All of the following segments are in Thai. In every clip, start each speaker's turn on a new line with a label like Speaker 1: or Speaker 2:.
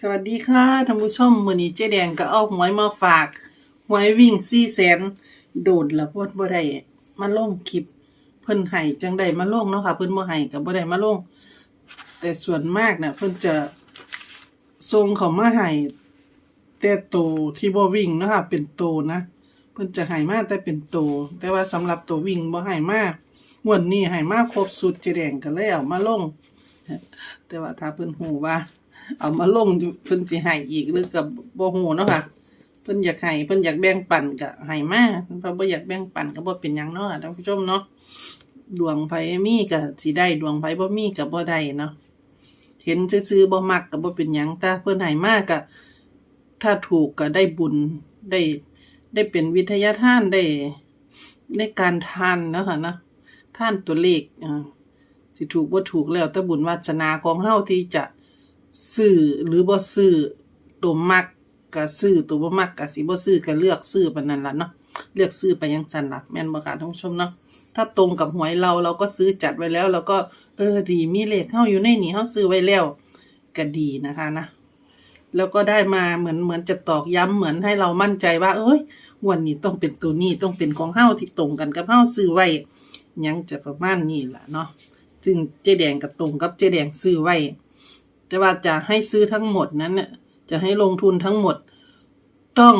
Speaker 1: สวัสดีค่ะท่านผู้ชมมือนี้เจ๊แดงก็เอาหวยมาฝากหวยวิ่ง4แสนโดดละพวดบ่ได้มาลงคลิป เพิ่นให้จังได้มาลงเนาะค่ะเพิ่นบ่ให้ก็บ่ได้มาลง แต่ส่วนมากน่ะเพิ่นจะส่งเขามาให้แต่โตที่บ่วิ่งเนาะค่ะเป็นโตนะเพิ่นจะให้มากแต่เป็นโต แต่ว่าสำหรับตัววิ่งบ่ให้มากงวดนี้ให้มากครบสุดเจ๊แดงก็เลยเอามาลงแต่ว่าถ้าเพิ่นฮู้ว่า เอามาลงเพิ่นสิให้อีกหรือกับบ่ฮู้เนาะค่ะเพิ่นอยากให้เพิ่นอยากแบ่งปันก็ให้มาเพิ่นบ่อยากแบ่งปันก็บ่เป็นหยังเนาะท่านผู้ชมเนาะดวงไผมีก็สิได้ดวงไผบ่มีก็บ่ได้เนาะเห็นซื่อๆบ่มักก็บ่เป็นหยังแต่เพิ่นให้มาก็ถ้าถูกก็ได้บุญได้ได้เป็นวิทยาทานได้ในการทานเนาะค่ะเนาะท่านตัวเลขอ่าสิถูกบ่ถูกแล้วแต่บุญวาสนาของเฮาที่จะ ซื้อหรือบ่ซื้อตัวมักก็ซื้อตัวบ่มักก็สิบ่ซื้อก็เลือกซื้อปานนั้นล่ะเนาะเลือกซื้อไปจังซั่นล่ะแม่นบ่ค่ะท่านผู้ชมเนาะถ้าตรงกับหวยเราเราก็ซื้อจัดไว้แล้วเราก็เออดีมีเลขเฮาอยู่ในนี้เฮาซื้อไว้แล้วก็ดีนะคะนะแล้วก็ได้มาเหมือนเหมือนจะตอกย้ำเหมือนให้เรามั่นใจว่า เอ้ยวันนี้ต้องเป็นตัวนี้ต้องเป็นของเฮาที่ตรงกันกับเฮาซื้อไว้ยังจะประมาณนี้แหละเนาะซึ่งเจ๊แดงกับตรงกับเจ๊แดงซื้อไว้ แต่ว่าจะให้ซื้อทั้งหมดนั้นเนี่ยจะให้ลงทุนทั้งหมด ต้อง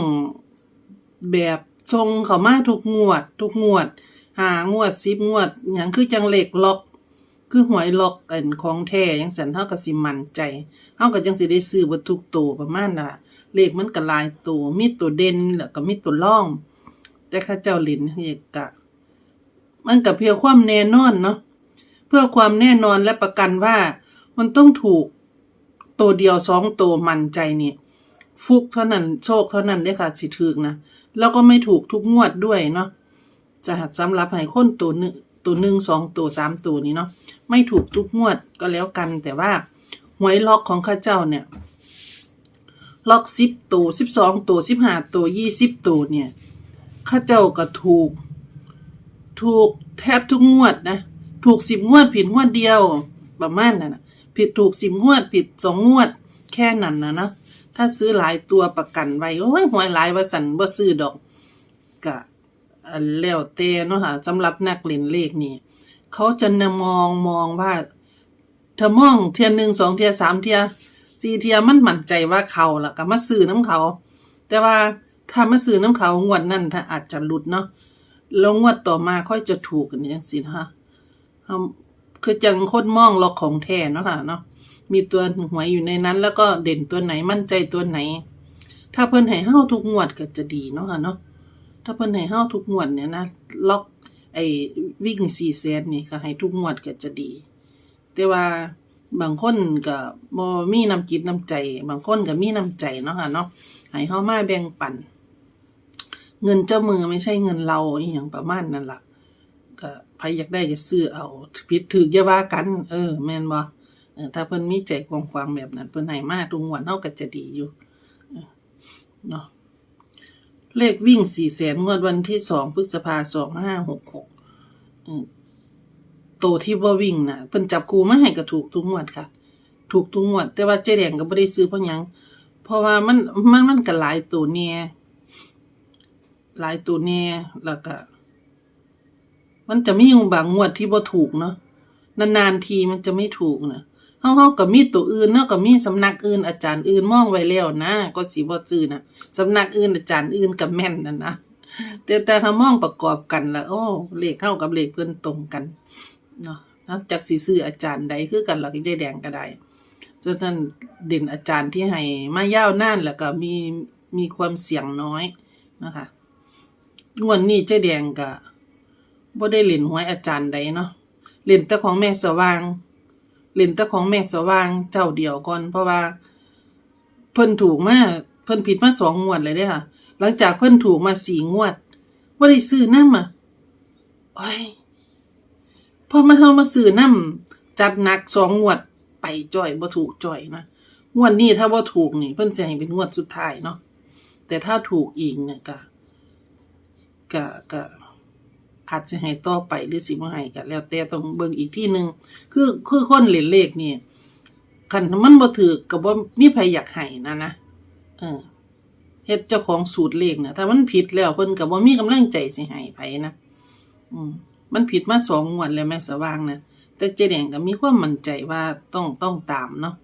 Speaker 1: แบบทรงเขามาทุกงวด ทุกงวด หางวดสิบงวดอย่างคือจังเหล็กล็อก คือหวยล็อกอันของแท้ยังสันเท่ากับสิมันใจเท่ากับจังสิได้ซื้อวัตถุกตัวประมาณน่ะเลขมันก็ลายตัวมีตัวเด่นแล้วก็มีตัวร่อง แต่ข้าเจ้าลินเฮยกะ มันกับเพียงความแน่นอนเนาะเพื่อความแน่นอนและประกันว่ามันต้องถูก ตัวเดียวสองตัวมันใจนี่ฟุกเท่านั้นโชคเท่านั้นได้ค่ะสิถึกนะ แล้วก็ไม่ถูกทุกงวดด้วยเนาะจะสำหรับให้คนตัวหนึ่งตัวหนึ่งสองตัวสามตัวนี้เนาะไม่ถูกทุกงวดก็แล้วกัน แต่ว่าหวยล็อกของข้าเจ้าเนี่ยล็อกสิบตัวสิบสองตัวสิบห้าตัวยี่สิบตัวเนี่ยข้าเจ้าก็ถูก ถูกแทบทุกงวดนะ ถูกสิบงวดผิดงวดเดียวประมาณนั้นนะ ผิดถูกสิบงวด ผิดสองงวด แค่นั้นนะนะถ้าซื้อหลายตัวประกันไว้โอ้ยหวยหลายว่าสันว่าซื้อดอกกะอันแล้วแต่เนาะค่ะสำหรับนักเล่นเลขนี่เขาจะนมองมองว่าถ้ามองเทียหนึ่งสองเทียสามเทียสี่เทียมันมั่นใจว่าเขาละก็มาซื้อน้ำเขา แต่ว่าถ้ามาซื้อน้ำเขางวดนั่นถ้าอาจจะหลุดเนาะแล้วงวดต่อมาค่อยจะถูกกันอย่างสินะคะ คือจังคตรมองล็อกของแท้เนาะค่ะเนาะมีตัวหวยอยู่ในนั้น แล้วก็เด่นตัวไหนมั่นใจตัวไหน ถ้าเพิ่นให้เฮาทุกงวดก็จะดีเนาะค่ะเนาะถ้าเพิ่นให้เฮาทุกงวดเนี่ยนะล็อกไอ้วิ่งสี่แสนนี่ก็ให้ทุกงวดก็จะดี แต่ว่าบางคนก็บ่มีน้ำจิตน้ำใจ บางคนก็มีน้ำใจเนาะค่ะเนาะให้เฮามาแบ่งปัน เงินเจ้ามือไม่ใช่เงินเราอีหยังประมาณนั้นล่ะ ใครอยากได้ก็ซื้อเอาผิดถืออย่าว่ากัน เออ แม่นบ่ถ้าเพิ่นมีใจกว้างๆแบบนั้น เพิ่นให้มาทุกงวดเฮาก็จะดีอยู่เนาะเลขวิ่งสี่แสนงวดวันที่สองพฤษภาสองห้าหกหกโตที่ว่าวิ่งน่ะเพิ่นจับคูมาให้ก็ถูกทุกงวดค่ะ ถูกทุกงวด แต่ว่าเจ๊แดงก็บ่ได้ซื้อเพราะยัง เพราะว่ามันมันมันก็หลายตัวแน่หลายตัวแน่แล้วก็ มันจะมีบางงวดที่บ่ถูกเนาะนานๆทีมันจะไม่ถูกนะเฮาเฮาก็มีตัวอื่นเนาะก็มีสำนักอื่นอาจารย์อื่นมองไว้แล้วนะก็สิบ่ซื้อนะสำนักอื่นอาจารย์อื่นก็แม่นนั่นนะแต่แต่ถ้ามองประกอบกันล้วโอ้เลขเข้ากับเลขเพิ่นตรงกันเนาะนอกจากสิซื้ออาจารย์ใดคือกันล่ะก็ใจแดงก็ได้ฉะนั้นเด่นอาจารย์ที่ให้มายาวนานแล้วก็มีมีความเสี่ยงน้อยนะคะงวดนี้เจ๊แดงก็บ่ ได้เล่นหวยอาจารย์ใดเนาะเล่นแต่ของแม่สว่างเล่นแต่ของแม่สว่างเจ้าเดียวก่อน เพราะว่า เพิ่นถูกมาเพิ่นผิดมาสองงวดเลยเด้ค่ะ หลังจากเพิ่นถูกมาสี่งวดบ่ได้ซื้อน้ำอะโอ้ยพอมาเฮามาซื้อน้ำจัดหนักสองงวดไปจ่อยบ่ถูกจ่อยนะงวดนี้ถ้าบ่ถูกนี่ เพิ่นจะให้เป็นงวดสุดท้ายเนาะแต่ถ้าถูกอีกเนี่ยก็ก็ก็ อาจจะให้ต่อไปหรือสิบ่ให้ก็แล้วแต่ต้องเบิ่งอีกที่หนึ่งคือคือคนเล่นเลขนี่คันมันบ่ถือก็บ่มีไผอยากให้นะนะเออเฮ็ดเจ้าของสูตรเลขนะถ้ามันผิดแล้วเพิ่นก็บ่มีกำลังใจสิให้ไผนะอืมมันผิดมาสองงวดแล้วแม่สว่างนะแต่เจ๊แดงก็มีความมั่นใจว่าต้องต้องตามเนาะ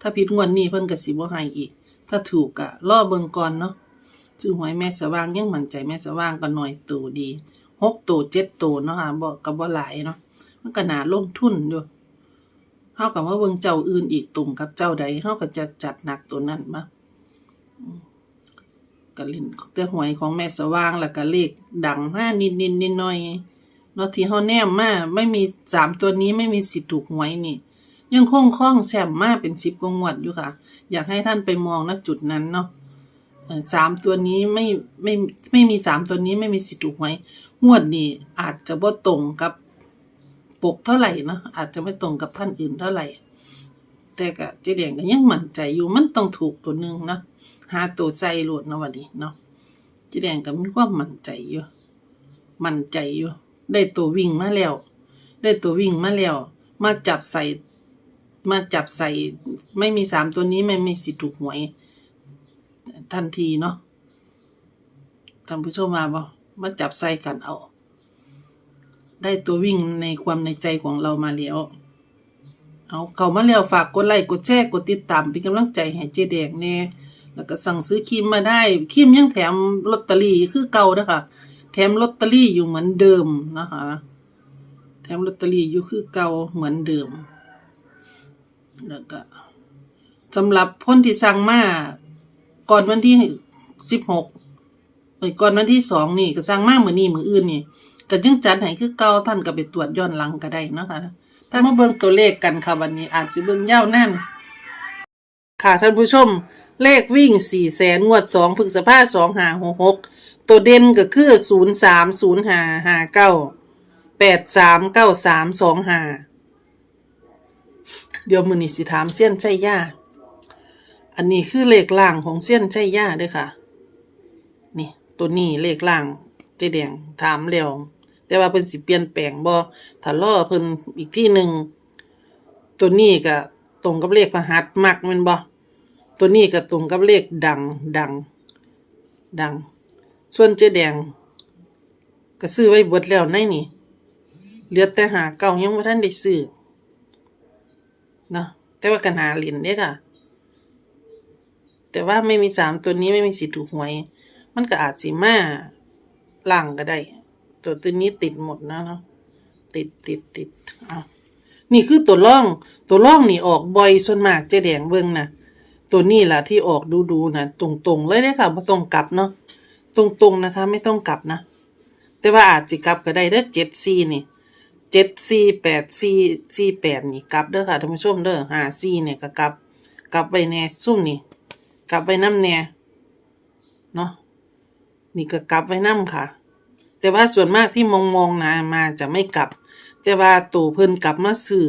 Speaker 1: ถ้าผิดงวดนี้เพิ่นก็สิบ่ให้อีก ถ้าถูกก็รอเบิ่งก่อนเนาะซื้อหวยแม่สว่างยังมั่นใจแม่สว่างก็หน้อยตัวดี หกตัวเจ็ดตัวเนาะค่ะบ่ก็บ่หลายเนาะมันก็น่าลงทุนอยู่เฮากับว่าเบิ่งเจ้าอื่นอีกตุ่มกับเจ้าใดเฮาก็จะจัดหนักตัวนั้นมาก็เล่นแต่หวยของแม่สว่างแล้วก็เลขดังมานิดนิดนิดหน่อยเนาะที่เฮาแนมมาไม่มีสามตัวนี้ไม่มีสิทธิ์ถูกหวยนี่ ยังคงคล้องแซมมาเป็นสิบกงวดอยู่ค่ะ อยากให้ท่านไปมองณจุดนั้นเนาะ สามตัวนี้ไม่ไม่ไม่มีสามตัวนี้ไม่มีสิทธิ์ถูกหวยงวดนี้อาจจะบ่ตรงกับปกเท่าไหร่นะอาจจะไม่ตรงกับท่านอื่นเท่าไหร่ แต่ก็เจ๊แดงก็ยังมั่นใจอยู่มันต้องถูกตัวหนึ่งนะหาตัวใส่หลดนะวันนี้เนาะเจ๊แดงก็มีความมั่นใจอยู่ มั่นใจอยู่ ได้ตัววิ่งมาแล้ว ได้ตัววิ่งมาแล้ว มาจับใส่ มาจับใส่ ไม่มีสามตัวนี้ไม่มีสิทธิ์ถูกหวย ทันทีเนาะท่านผู้ชมมาบ่มาจับใส่กันเอา ได้ตัววิ่งในความในใจของเรามาแล้ว เอาเข้ามาแล้วฝากกดไลค์กดแชร์กดติดตามเป็นกำลังใจให้เจ๊แดงแน่แล้วก็สั่งซื้อครีมมาได้ครีมยังแถมลอตเตอรี่คือเก่าเด้อค่ะแถมลอตเตอรี่อยู่เหมือนเดิมนะคะแถมลอตเตอรี่อยู่คือเก่าเหมือนเดิมแล้วก็สำหรับคนที่สั่งมา ก่อนวันที่สิบหกเอ้ยก่อนวันที่สองนี่ก็สั่งมากเหมือนนี่มืออื่นนี่ก็ยังจัดให้คือเก่าท่านก็ไปตรวจย้อนหลังก็ได้เนาะค่ะถ้ามาเบิ่งตัวเลขกันค่ะวันนี้อาจสิเบิ่งยาวนั่นค่ะท่านผู้ชม เลขวิ่งสี่แสนงวดสองพฤษภาสองหาหกหกตัวเด่นก็คือศูนย์สามศูนย์หาหาเก้าแปดสามเก้าสามสองหาเดี๋ยวมือนี้สิถามเสี้ยนใจย่า อันนี้คือเลขล่างของเสี้ยนใจย่าด้วยค่ะ นี่ตัวนี้เลขล่างเจแดงถามแล้วแต่ว่าเพิ่นสิเปลี่ยนแปลงบ่ถ้ารอเพิ่นอีกที่หนึ่งตัวนี้ก็ตรงกับเลขพหัสมักแม่นบ่ตัวนี้ก็ตรงกับเลขดังดัง ดัง ส่วนเจแดง ก็ซื้อไว้เบิดแล้วในนี่เหลือแต่หาเก่ายังบ่ทันได้ซื้อเนาะแต่ว่ากันหาเหรียญเด้ค่ะ แต่ว่าไม่มีสามตัวนี้ไม่มีสิทธิ์ถูกหวย มันก็อาจสิมาล่างก็ได้ ตัวตัวนี้ติดหมดนะเนาะติดติดติดอ้าวนี่คือตัวล่อง ตัวล่องนี่ออกบ่อยส่วนมากเจ๊แดงเบิ่งนะตัวนี้ล่ะที่ออกดูดูนะตรงๆเลยได้อค่ะไม่ต้องกลับเนาะตรงๆนะคะ ไม่ต้องกลับนะ แต่ว่าอาจจะกลับก็ได้เด้อเจ็ดสี่นี่เจ็ดสี่แปดสี่สี่แปดนี่กลับเด้อค่ะท่านผู้ชมเด้อห้าสี่เนี่ยก็กลับกลับไปแน่ซุ่มนี่ กลับไปน้ำแน่เนาะนี่ก็กลับไว้น้ำค่ะ แต่ว่าส่วนมากที่มองมองนะมาจะไม่กลับ แต่ว่าตัวเพิ่นกลับมาซื้อ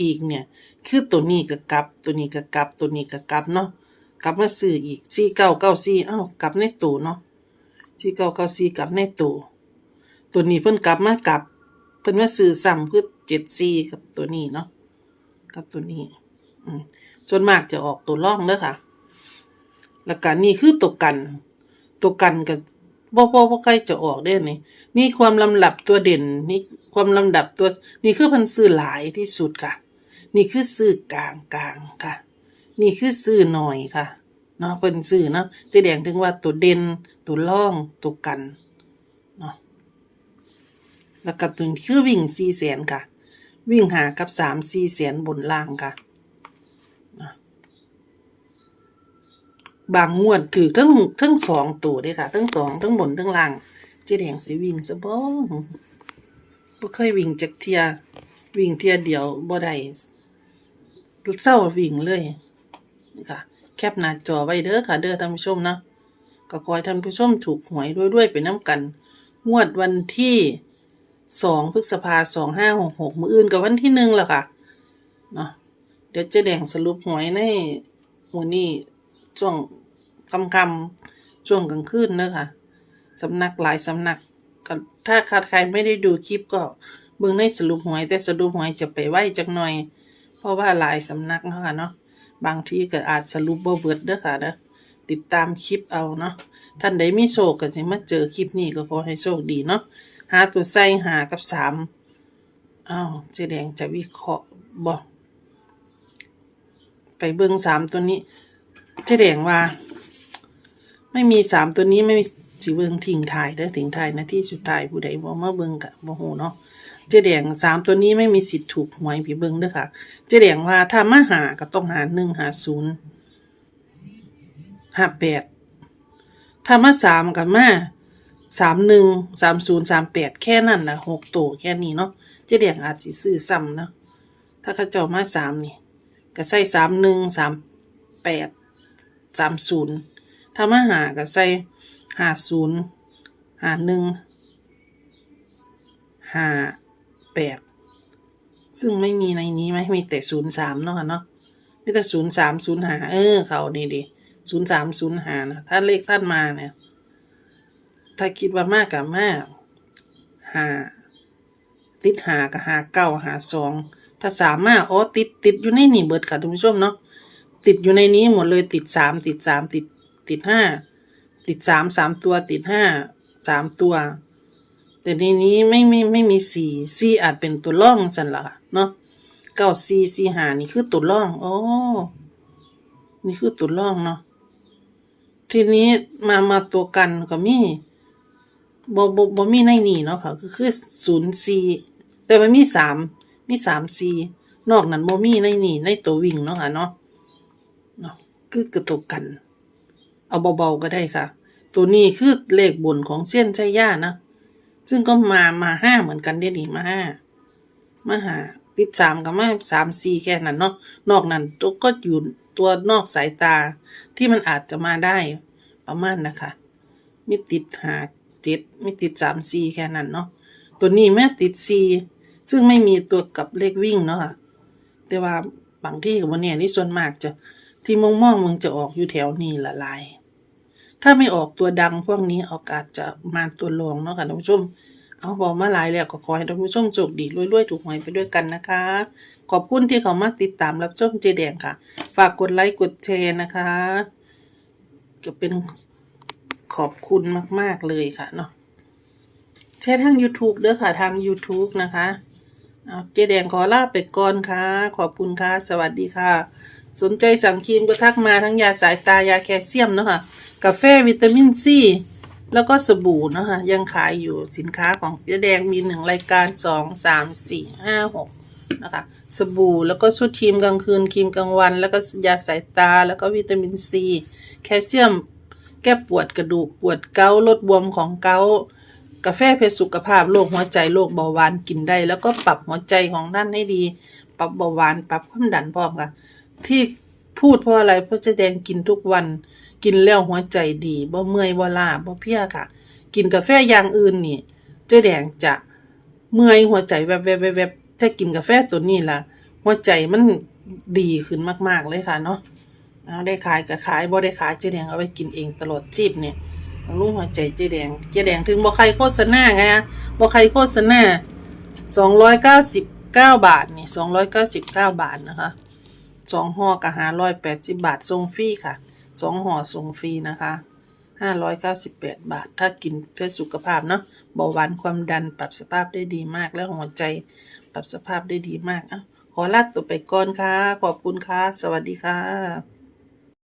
Speaker 1: อีกเนี่ย คือตัวนี้ก็กลับ ตัวนี้ก็กลับ ตัวนี้ก็กลับเนาะกลับมาซื้ออีกสี่เก้าเก้าสี่อ้าวกลับในตัวเนาะสี่เก้าเก้าสี่กลับในตัวตัวนี้เพิ่นกลับมากลับ เพิ่นมาซื้อซ้ำเพื่อเจ็ดสี่กับตัวนี้เนาะกับตัวนี้ อืมส่วนมากจะออกตัวร่องเด้อค่ะ แล้วก็นี่คือตัวกัน ตัวกันกับบ่บ่บ่ใครจะออกได้นี่นี่ความลำดับตัวเด่นนี่ความลำดับตัวนี่คือพันซื้อหลายที่สุดค่ะ นี่คือซื้อกลางกลางค่ะ นี่คือซื้อหน่อยค่ะเนาะเพิ่นซื้อเนาะจะแดงถึงว่าตัวเด่นตัวร่องตัวกันเนาะแล้วก็ตัวนี้คือวิ่งสี่แสนค่ะ วิ่งหากับสามสี่แสนบนล่างค่ะ บางงวดถือทั้งทั้งสองตัวด้วยค่ะ ทั้งสองทั้งบนทั้งล่าง เจ๊แดงสิวิ่งซะบ่บ่เคยวิ่งจักเทีย วิ่งเทียเดียวบ่ได้เศร้าวิ่งเลยนี่ค่ะ แคปหน้าจอไว้เด้อค่ะ เด้อท่านผู้ชมนะก็ขอให้ท่านผู้ชมถูกหวยด้วยๆไปน้ำกัน งวดวันที่สองพฤษภาสองห้าหกหกมืออื่นกับวันที่หนึ่งแล้วค่ะเนาะเดี๋ยวเจ๊แดงสรุปหวยในวันนี้ ช่วงค่ำๆช่วงกลางคืนเนอะค่ะสำนักหลายสำนักถ้าใครไม่ได้ดูคลิปก็เบิ่งในสรุปหวย แต่สรุปหวยจะไปไว้จักหน่อย เพราะว่าหลายสำนักเนาะค่ะเนาะบางทีก็อาจสรุปบ่เบิดเด้อค่ะเด้อติดตามคลิปเอาเนาะท่านใดมีโชคก็สิมาเจอคลิปนี้ก็ขอให้โชคดีเนาะหาตัวใส่หากับสามอ้าวเจแดงจะวิเคราะห์บ่ไปเบิ่งสามตัวนี้ เจ๊แดงว่า ไม่มีสามตัวนี้ไม่มีสิเบิงทิ้งถ่ายเด้อทิ้งถ่ายนะที่สุดท้ายผู้ใดบ่มาเบิงก็บ่ฮู้เนาะเจ๊แดงสามตัวนี้ไม่มีสิทธิ์ถูกหวยพี่เบิงเด้อค่ะ เจ๊แดงว่าถ้ามาหาก็ต้องหาหนึ่งหาศูนย์ห้าแปดถ้ามาสามกับมาสามหนึ่งสามศูนย์สามแปดแค่นั้นนะหกตัวแค่นี้เนาะเจ๊แดงอาจสิซื้อซ้ำเนาะถ้าเขาเจ้ามาสามนี่ก็ใส่สามหนึ่งสามแปด สามศูนย์ถ้ามาหาก็ใส่หาศูนย์หาหนึ่งหาแปดซึ่งไม่มีในนี้ไหมมีแต่ศูนย์สามเนาะค่ะเนาะมีแต่ศูนย์สามศูนย์หาเออ เขานี่ดิศูนย์สามศูนย์หานะถ้าเลขท่านมาเนี่ย ถ้าคิดว่ามากกับมากหาติดหากับหาเก้าหาสองถ้าสามมารถอ๋อติดติดอยู่ในนี่เบิดค่ะท่านผู้ชมเนาะ ติดอยู่ในนี้หมดเลยติดสามติดสามติดติดห้าติดสามสามตัวติดห้าสามตัว แต่ในนี้ไม่ไม่ไม่มีสี่สี่อาจเป็นตัวร่องสันละเนาะเก้าสี่สี่หานี่คือตัวร่องโอ้นี่คือตัวร่องเนาะทีนี้มามาตัวกันก็มีบ่บ่บ่มีในนี่เนาะค่ะคือคือศูนย์สี่แต่มันมีสามมีสามสี่นอกนั้นบ่มีในนี่ในตัววิ่งเนาะค่ะเนาะ คือกระตัวกัน เอาเบาๆก็ได้ค่ะ ตัวนี้คือเลขบนของเส้นชัยย่านะ ซึ่งก็มามาห้าเหมือนกันเดี๋ยวนี้มาห้ามาหาติดสามกับมาสามสี่แค่นั้นเนาะนอกนั้นตัวก็อยู่ตัวนอกสายตาที่มันอาจจะมาได้ประมาณนะคะไม่ติดหาเจ็ดไม่ติดสามสี่แค่นั้นเนาะตัวนี้แม่ติดสี่ซึ่งไม่มีตัวกับเลขวิ่งเนาะค่ะแต่ว่าบางที่กับวันนี้นี่ส่วนมากจะ ที่มองมองมึงจะออกอยู่แถวนี้ละลาย ถ้าไม่ออกตัวดังพวกนี้โอกาสจะมาตัวรองเนาะค่ะท่านผู้ชม เอาบอกมาหลายแล้วก็ขอให้ท่านผู้ชมโชคดีรวยๆ ถูกหวยไปด้วยกันนะคะ ขอบคุณที่เขามาติดตามรับชมเจแดงค่ะ ฝากกดไลค์กดแชร์นะคะก็เป็นขอบคุณมาก ๆ เลยค่ะเนาะแชร์ทาง YouTube เด้อค่ะทาง YouTube นะคะ เอาเจแดงขอลาไปก่อนค่ะ ขอบคุณค่ะ สวัสดีค่ะ สนใจสั่งครีมก็ทักมาทั้งยาสายตายาแคลเซียมเนาะค่ะกาแฟวิตามินซีแล้วก็สบู่เนาะคะ ยังขายอยู่สินค้าของเจ๊แดงมีหนึ่งรายการสองสามสี่ห้าหกนะคะ สบู่แล้วก็ชุดครีมกลางคืนครีมกลางวัน แล้วก็ยาสายตาแล้วก็วิตามินซีแคลเซียม แก้ปวดกระดูกปวดเกาลดบวมของเกากาแฟเพื่อสุขภาพโรคหัวใจโรคเบาหวานกินได้ แล้วก็ปรับหัวใจของท่านให้ดี ปรับเบาหวานปรับความดันพร้อมค่ะ ที่พูดเพราะอะไรเพราะเจแดงกินทุกวัน กินแล้วหัวใจดีบ่เมื่อยบ่ลาบ่เพลียค่ะ กินกาแฟอย่างอื่นนี่ เจ๊แดงจะเมื่อยหัวใจแวบๆแวบๆถ้ากินกาแฟตัวนี้ล่ะ หัวใจมันดีขึ้นมาก ๆ เลยค่ะเนาะเอาได้ขายก็ขายบ่ได้ขายเจ๊แดงเอาไปกินเองตลอดชีพเนี่ยรู้หัวใจเจ๊แดงเจ๊แดงถึงบ่ใครโฆษณาไงฮะบ่ใครโฆษณา299บเก้าบาทนี่299บาทนะคะ สองห่อกับห้าร้อยแปดสิบบาทส่งฟรีค่ะสองห่อส่งฟรีนะคะห้าร้อยเก้าสิบแปดบาท ถ้ากินเพื่อสุขภาพเนาะเบาหวานความดันปรับสภาพได้ดีมาก แล้วหัวใจปรับสภาพได้ดีมากอะขอลาตัวไปก่อนค่ะ ขอบคุณค่ะ สวัสดีค่ะ